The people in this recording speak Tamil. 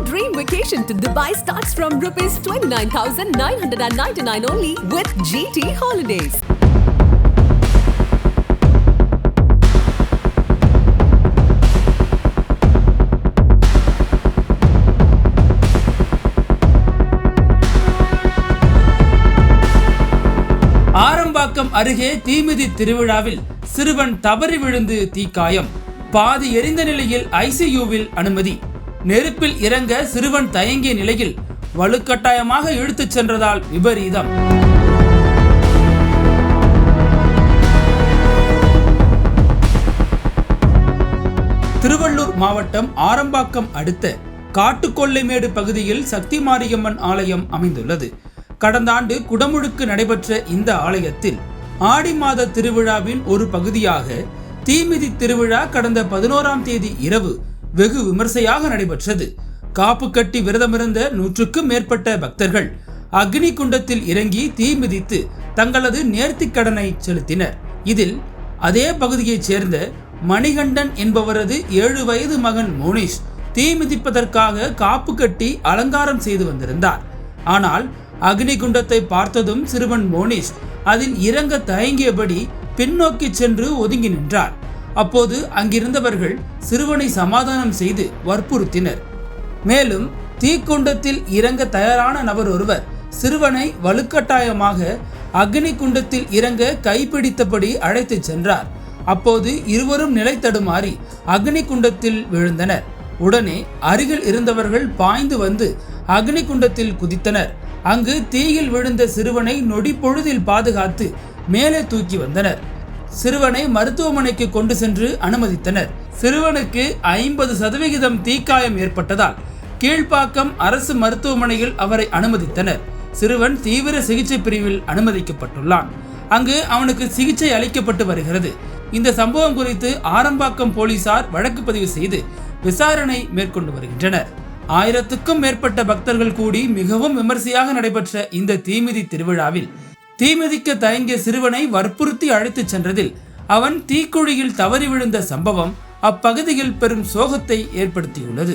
Your dream vacation to Dubai starts from rupees 29,999 only with GT Holidays. Arambakkam அருகே தீமிதி திருவிழாவில் சிறுவன் தவறி விழுந்து தீக்காயம் பாதி எரிந்த நிலையில் ஐசியூவில் அனுமதி நெருப்பில் இறங்க சிறுவன் தயங்கிய நிலையில் வலுக்கட்டாயமாக இழுத்துச் சென்றதால் விபரீதம். திருவள்ளூர் மாவட்டம் ஆரம்பாக்கம் அடுத்த காட்டுக்கொள்ளைமேடு பகுதியில் சக்தி மாரியம்மன் ஆலயம் அமைந்துள்ளது. கடந்த ஆண்டு குடமுழுக்கு நடைபெற்ற இந்த ஆலயத்தில் ஆடி மாத திருவிழாவின் ஒரு பகுதியாக தீமிதி திருவிழா கடந்த பதினோராம் தேதி இரவு வெகு விமர்சையாக நடைபெற்றது. காப்பு கட்டி விரதமிருந்த நூற்றுக்கும் மேற்பட்ட பக்தர்கள் அக்னி குண்டத்தில் இறங்கி தீ மிதித்து தங்களது நேர்த்திக் கடனை செலுத்தினர். இதில் அதே பகுதியைச் சேர்ந்த மணிகண்டன் என்பவரது ஏழு வயது மகன் மோனிஷ் தீ மிதிப்பதற்காக காப்பு கட்டி அலங்காரம் செய்து வந்திருந்தார். ஆனால் அக்னி குண்டத்தை பார்த்ததும் சிறுவன் மோனிஷ் அதில் இறங்க தயங்கியபடி பின்னோக்கி சென்று ஒதுங்கி நின்றார். அப்போது அங்கிருந்தவர்கள் சிறுவனை சமாதானம் செய்து வற்புறுத்தினர். மேலும் தீக்குண்டத்தில் இறங்க தயாரான நபர் ஒருவர் சிறுவனை வலுக்கட்டாயமாக அக்னி குண்டத்தில் இறங்க கைப்பிடித்தபடி அழைத்துச் சென்றார். அப்போது இருவரும் நிலை தடுமாறி அக்னி குண்டத்தில் விழுந்தனர். உடனே அருகில் இருந்தவர்கள் பாய்ந்து வந்து அக்னி குண்டத்தில் குதித்தனர். அங்கு தீயில் விழுந்த சிறுவனை நொடி பொழுதில் பாதுகாத்து மேலே தூக்கி வந்தனர். சிறுவனை மருத்துவமனைக்கு கொண்டு சென்று அனுமதித்தனர். சிறுவனுக்கு ஐம்பது சதவிகிதம் தீக்காயம் ஏற்பட்டதால் கீழ்ப்பாக்கம் அரசு மருத்துவமனையில் அவரை அனுமதித்தனர். சிறுவன் தீவிர சிகிச்சை பிரிவில் அனுமதிக்கப்பட்டுள்ளான். அங்கு அவனுக்கு சிகிச்சை அளிக்கப்பட்டு வருகிறது. இந்த சம்பவம் குறித்து ஆரம்பாக்கம் போலீசார் வழக்கு பதிவு செய்து விசாரணை மேற்கொண்டு வருகின்றனர். ஆயிரத்துக்கும் மேற்பட்ட பக்தர்கள் கூடி மிகவும் விமர்சையாக நடைபெற்ற இந்த தீமிதி திருவிழாவில் தீமிதிக்க தயங்கிய சிறுவனை வற்புறுத்தி அழைத்துச் சென்றதில் அவன் தீக்குழியில் தவறி விழுந்த சம்பவம் அப்பகுதியில் பெரும் சோகத்தை ஏற்படுத்தியுள்ளது.